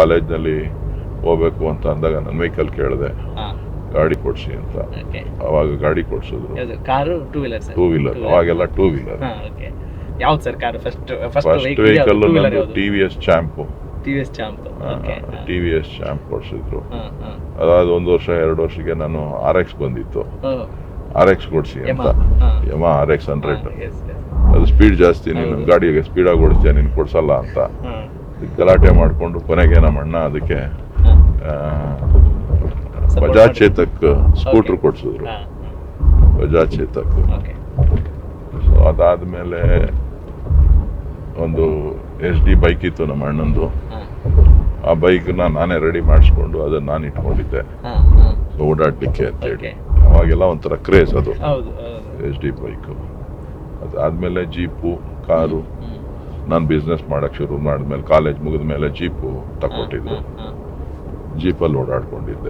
ಕಾಲೇಜ್ನಲ್ಲಿ ಹೋಗ್ಬೇಕು ಅಂತ ಅಂದಾಗ ನನ್ನ ವೆಹಿಕಲ್ ಕೇಳಿದೆ ಗಾಡಿ ಕೊಡ್ಸಿ ಅಂತ. ಅವಾಗ ಗಾಡಿ ಕೊಡ್ಸಿದ್ರು. Car two wheeler two wheeler ಅವಾಗೆಲ್ಲ ಟೂ ವೀಲರ್ ಯಾವ್ದು sir car? First first vehicle ನಂದು T V S champ T V S champ T V S champ ಕೊಡ್ಸಿದ್ರು. ಅದಾದ ಒಂದು ವರ್ಷ ಎರಡು ವರ್ಷಕ್ಕೆ ನಾನು ಆರ್ ಎಕ್ಸ್ ಬಂದಿತ್ತು. ಆರ್ ಎಕ್ಸ್ ಕೊಡ್ಸಿ ಅಂತ. ಯಮ ಆರ್ ಎಕ್ಸ್ ಹಂಡ್ರೆಡ್ ಅದು ಸ್ಪೀಡ್ ಜಾಸ್ತಿ ನೀನು. ಗಾಡಿಗೆ ಸ್ಪೀಡಾಗಿ ಓಡಿಸ್ತೀಯ ನೀನು ಕೊಡ್ಸಲ್ಲ ಅಂತ. ಗಲಾಟೆ ಮಾಡಿಕೊಂಡು ಕೊನೆಗೆ ನಮ್ಮ ಅಣ್ಣ ಅದಕ್ಕೆ ಬಜಾಜ್ ಚೇತಕ್ ಸ್ಕೂಟರ್. ಕೊಡ್ಸಿದ್ರು. ಬಜಾಜ್ ಚೇತಕ್ ಸೊ ಅದಾದ್ಮೇಲೆ ಒಂದು ಎಸ್ ಡಿ ಬೈಕ್ ಇತ್ತು ನಮ್ಮ ಅಣ್ಣಂದು. ಆ ಬೈಕ್ನ ನಾನೇ ರೆಡಿ ಮಾಡಿಸ್ಕೊಂಡು ಅದನ್ನ ನಾನು ಇಟ್ಕೊಂಡಿದ್ದೆ. ಸೊ ಓಡಾಡ್ಲಿಕ್ಕೆ ಅಂತೇಳಿ. ಅವಾಗೆಲ್ಲ ಒಂಥರ ಕ್ರೇಜ್ ಅದು. S D bike. ಅದಾದ್ಮೇಲೆ ಜೀಪು ಕಾರು. ನಾನು ಬಿಸ್ನೆಸ್ ಮಾಡಕ್ ಶುರು ಮಾಡಿದ್ಮೇಲೆ ಕಾಲೇಜ್ ಮುಗಿದ ಮೇಲೆ ಜೀಪು ತಗೊಟ್ಟಿದ್ರು ಹಾ ಜೀಪಲ್ಲಿ ಓಡಾಡ್ಕೊಂಡಿದ್ದೆ.